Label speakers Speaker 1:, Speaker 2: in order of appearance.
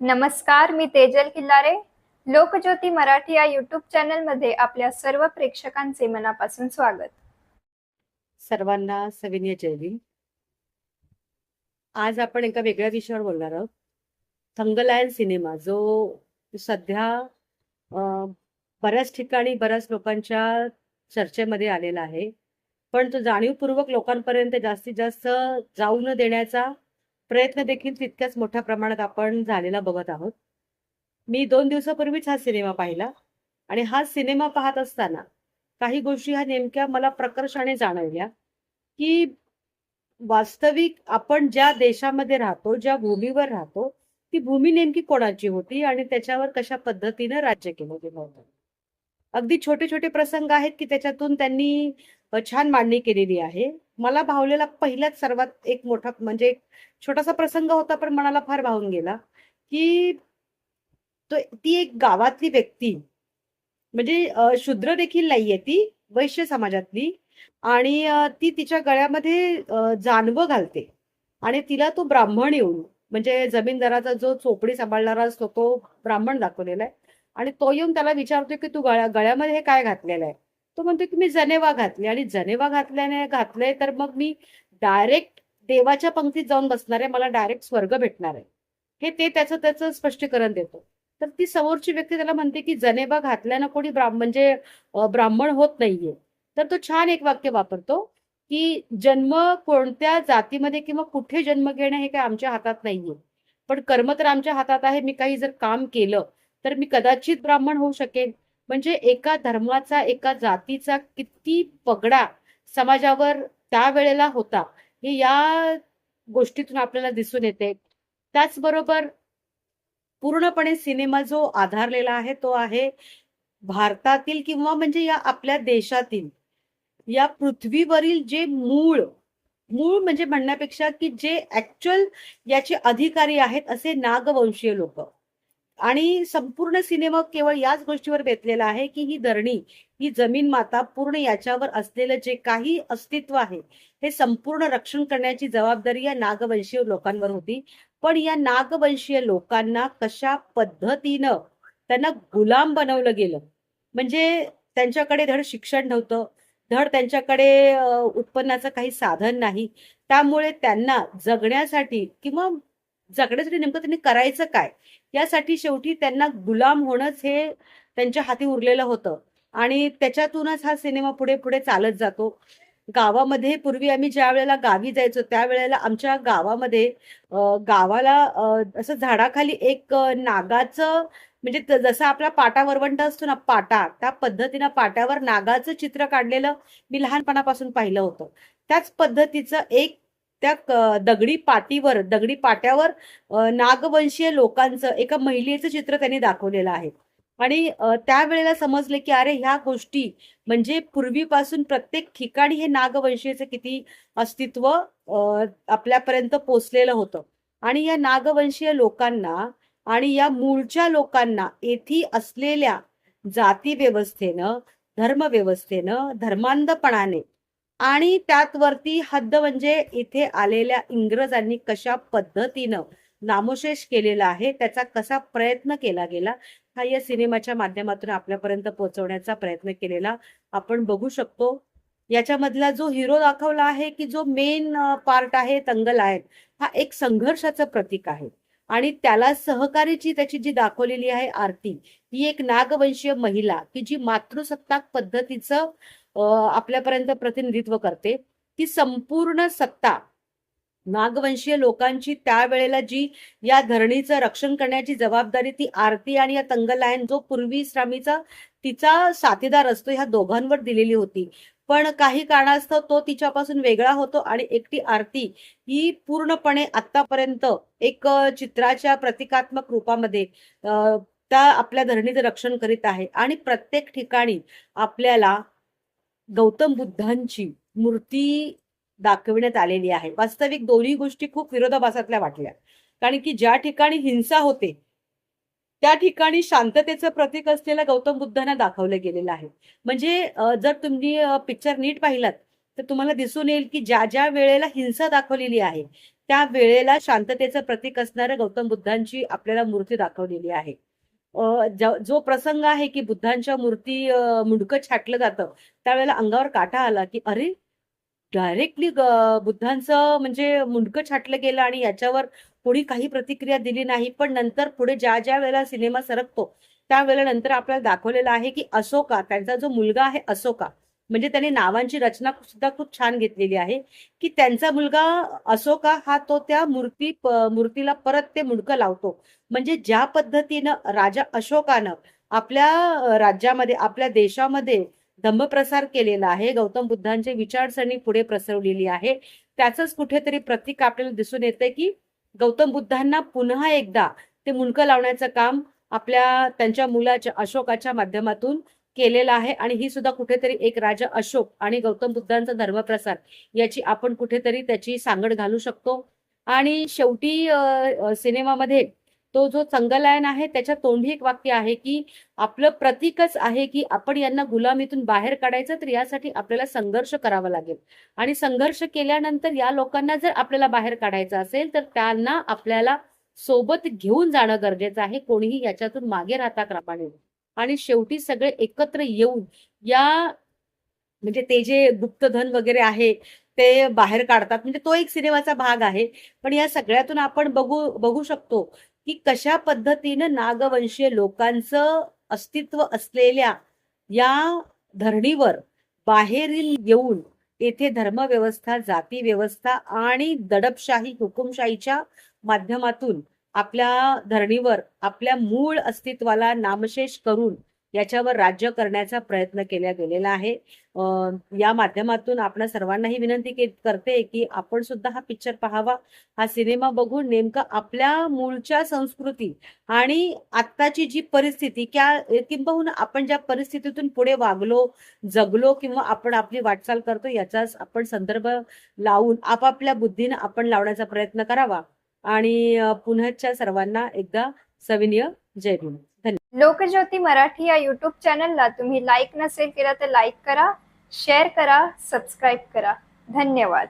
Speaker 1: नमस्कार मी तेजल किल्लारे. लोकज्योती मराठी या युट्यूब चॅनलमध्ये आपल्या सर्व प्रेक्षकांचे मनापासून स्वागत.
Speaker 2: सर्वांना सविनय जय आज आपण एका वेगळ्या विषयावर बोलणार आहोत. थंगलायन सिनेमा जो सध्या बऱ्याच ठिकाणी बऱ्याच लोकांच्या चर्चेमध्ये आलेला आहे. पण तो जाणीवपूर्वक लोकांपर्यंत जास्तीत जास्त जाऊ न देण्याचा प्रयत्न देखील तितक्याच मोठ्या प्रमाणात आपण झालेला बघत आहोत. मी दोन दिवसापूर्वीच हा सिनेमा पाहिला आणि हा सिनेमा पाहत असताना काही गोष्टी ह्या नेमक्या मला प्रकर्षाने जाणवल्या की वास्तविक आपण ज्या देशामध्ये राहतो ज्या भूमीवर राहतो ती भूमी नेमकी कोणाची होती आणि त्याच्यावर कशा पद्धतीनं राज्य केलं गेलं होतं. अगदी छोटे छोटे प्रसंग आहेत की त्याच्यातून त्यांनी छान मांडणी केलेली आहे. मला भावलेला पहिल्यात सर्वात एक मोठा म्हणजे एक छोटासा प्रसंग होता पण मनाला फार भावून गेला की तो ती एक गावातली व्यक्ती म्हणजे शूद्र देखील नाहीये ती वैश्य समाजातली आणि ती तिच्या गळ्यामध्ये जानवं घालते आणि तिला तो ब्राह्मण येऊन म्हणजे जमीनदाराचा जो चोपडी सांभाळणारा असतो तो ब्राह्मण दाखवलेला आहे. आणि तो येऊन त्याला विचारतो की तू गळ्या गळ्यामध्ये हे काय घातलेलं आहे? तो म्हणतो की मी जनेवा घातली आणि जनेवा घातल्याने घातलंय तर मग मी डायरेक्ट देवाच्या पंक्तीत जाऊन बसणार आहे मला डायरेक्ट स्वर्ग भेटणार आहे. हे ते त्याचं त्याचं स्पष्टीकरण देतो. तर ती समोरची व्यक्ती त्याला म्हणते की जनेबा घातल्यानं कोणी ब्राह्मण म्हणजे ब्राह्मण होत नाहीये. तर तो छान एक वाक्य वापरतो की जन्म कोणत्या जातीमध्ये किंवा कुठे जन्म घेणं हे काय आमच्या हातात नाहीये. पण कर्म तर आमच्या हातात आहे मी काही जर काम केलं तर मी कदाचित ब्राह्मण होऊ शकेन. म्हणजे एका धर्माचा एका जातीचा किती पगडा समाजावर त्यावेळेला होता हे या गोष्टीतून आपल्याला दिसून येते. त्याचबरोबर पूर्णपणे सिनेमा जो आधारलेला आहे तो आहे भारतातील किंवा म्हणजे या आपल्या देशातील या पृथ्वीवरील जे मूळ मूळ म्हणजे म्हणण्यापेक्षा की जे ऍक्च्युअल याचे अधिकारी आहेत असे नागवंशीय लोक. आणि संपूर्ण सिनेमा केवळ याच गोष्टीवर बेतलेला आहे की ही धरणी ही जमीन माता पूर्ण याच्यावर असलेलं जे काही अस्तित्व आहे हे संपूर्ण रक्षण करण्याची जबाबदारी या नागवंशीय लोकांवर होती. पण या नागवंशीय लोकांना कशा पद्धतीनं त्यांना गुलाम बनवलं गेलं? म्हणजे त्यांच्याकडे धड शिक्षण नव्हतं धड त्यांच्याकडे उत्पन्नाचं काही साधन नाही. त्यामुळे त्यांना जगण्यासाठी किंवा जगण्यासाठी नेमकं त्यांनी करायचं काय? यासाठी शेवटी त्यांना गुलाम होणंच हे त्यांच्या हाती उरलेलं होतं. आणि त्याच्यातूनच हा सिनेमा पुढे पुढे चालत जातो. गावामध्ये पूर्वी आम्ही ज्या वेळेला गावी जायचो त्यावेळेला आमच्या गावामध्ये गावाला असं झाडाखाली एक नागाचं म्हणजे त- जसं आपला पाटा वरवंट असतो ना पाटा त्या पद्धतीनं पाट्यावर नागाचं चित्र काढलेलं मी लहानपणापासून पाहिलं होतं. त्याच पद्धतीचं एक त्या दगडी पाटीवर दगडी पाट्यावर नागवंशीय लोकांचं एका महिलेचं चित्र त्यांनी दाखवलेलं आहे. आणि त्यावेळेला समजले की अरे ह्या गोष्टी म्हणजे पूर्वीपासून प्रत्येक ठिकाणी हे नागवंशीयचं किती अस्तित्व आपल्यापर्यंत पोचलेलं होतं. आणि या नागवंशीय लोकांना आणि या मूळच्या लोकांना येथी असलेल्या जाती व्यवस्थेनं धर्म व्यवस्थेनं धर्मांधपणाने आणि त्यात वरती हद्द म्हणजे इथे आलेल्या इंग्रजांनी कशा पद्धतीनं नामोशेष केलेला आहे त्याचा कसा प्रयत्न केला गेला हा या सिनेमाच्या माध्यमातून आपल्यापर्यंत पोहोचवण्याचा प्रयत्न केलेला आपण बघू शकतो. याच्यामधला जो हिरो दाखवला आहे की जो मेन पार्ट आहे तंगल आहे हा एक संघर्षाचं प्रतीक आहे. आणि त्याला सहकारीची त्याची जी दाखवलेली आहे आरती ही एक नागवंशीय महिला की जी मातृसत्ताक पद्धतीचं आपल्यापर्यंत प्रतिनिधित्व करते. ती संपूर्ण सत्ता नागवंशीय लोकांची त्यावेळेला जी या धरणीचं रक्षण करण्याची जबाबदारी ती आरती आणि या तंगलायन जो पूर्वी श्रामीचा तिचा साथीदार असतो ह्या दोघांवर दिलेली होती. पण काही कारणास्तव तो तिच्यापासून वेगळा होतो आणि एकटी आरती ही पूर्णपणे आतापर्यंत एक चित्राच्या प्रतिकात्मक रूपामध्ये त्या आपल्या धरणीचं रक्षण करीत आहे. आणि प्रत्येक ठिकाणी आपल्याला गौतम बुद्धांची मूर्ती दाखविण्यात आलेली आहे. वास्तविक दोन्ही गोष्टी खूप विरोधाभासातल्या वाटल्या. कारण की ज्या ठिकाणी हिंसा होते त्या ठिकाणी शांततेचं प्रतीक असलेल्या गौतम बुद्धांना दाखवलं गेलेलं आहे. म्हणजे जर तुम्ही पिक्चर नीट पाहिलात तर तुम्हाला दिसून येईल की ज्या ज्या वेळेला हिंसा दाखवलेली आहे त्या वेळेला शांततेचं प्रतीक असणाऱ्या गौतम बुद्धांची आपल्याला मूर्ती दाखवलेली आहे. जो प्रसंग आहे की बुद्धांच्या मूर्ती मुंडकं छाटलं जातं त्यावेळेला अंगावर काटा आला की अरे डायरेक्टली बुद्धांचं म्हणजे मुंडकं छाटलं गेलं आणि याच्यावर कोणी काही प्रतिक्रिया दिली नाही पण नंतर पुढे ज्या ज्या वेळेला सिनेमा सरकतो त्यावेळेला नंतर आपल्याला दाखवलेलं आहे की असोका त्यांचा जो मुलगा आहे असोका म्हणजे त्याने नावांची रचना सुद्धा खूप छान घेतलेली आहे की त्यांचा मुलगा अशोका हा तो त्या मूर्ती मूर्तीला परत ते मुंडकं लावतो. म्हणजे ज्या पद्धतीनं राजा अशोकानं आपल्या राज्यामध्ये आपल्या देशामध्ये धम्मप्रसार केलेला आहे गौतम बुद्धांची विचारसरणी पुढे प्रसरवलेली आहे त्याचंच कुठेतरी प्रतीक आपल्याला दिसून येते की गौतम बुद्धांना पुन्हा एकदा ते मुंडकं लावण्याचं काम आपल्या त्यांच्या मुलाच्या अशोकाच्या माध्यमातून केलेलं आहे आणि ही सुद्धा कुठेतरी एक राजा अशोक आणि गौतम बुद्धांचा धर्मप्रसार याची आपण कुठेतरी त्याची सांगड घालू शकतो. आणि शेवटी सिनेमामध्ये तो जो चंगलायन आहे त्याच्या तोंडी एक वाक्य आहे की आपलं प्रतीकच आहे की आपण यांना गुलामीतून बाहेर काढायचं तर यासाठी आपल्याला संघर्ष करावा लागेल. आणि संघर्ष केल्यानंतर या लोकांना जर आपल्याला बाहेर काढायचं असेल तर त्यांना आपल्याला सोबत घेऊन जाणं गरजेचं आहे. कोणीही याच्यातून मागे राहता क्रमाने आणि शेवटी सगळे एकत्र येऊन या म्हणजे ते जे गुप्तधन वगैरे आहे ते बाहेर काढतात. म्हणजे तो एक सिनेमाचा भाग आहे. पण या सगळ्यातून आपण बघू बघू शकतो की कशा पद्धतीनं नागवंशीय लोकांचं अस्तित्व असलेल्या या धरणीवर बाहेरील येऊन येथे धर्मव्यवस्था जाती व्यवस्था आणि दडपशाही हुकुमशाहीच्या माध्यमातून आपल्या धरणीवर आपल्या मूळ अस्तित्वाला नामशेष करून याच्यावर राज्य करण्याचा प्रयत्न केला गेलेला आहे. या माध्यमातून आपण सर्वांनाही विनंती करते की आपण सुद्धा हा पिक्चर पाहावा. हा सिनेमा बघून नेमका आपल्या मूळच्या संस्कृती आणि आत्ताची जी परिस्थिती क्या किंबहुना आपण ज्या परिस्थितीतून पुढे वागलो जगलो किंवा आपण आपली वाटचाल करतो याचा आपण संदर्भ लावून आपापल्या बुद्धीनं आपण लावण्याचा प्रयत्न करावा. आणि पुन्हाच्या सर्वांना एकदा सविनय जय भीम. धन्यवाद
Speaker 1: लोकज्योती मराठी या युट्यूब चॅनलला तुम्ही लाईक नसेल केला तर लाईक करा शेअर करा सबस्क्राईब करा. धन्यवाद.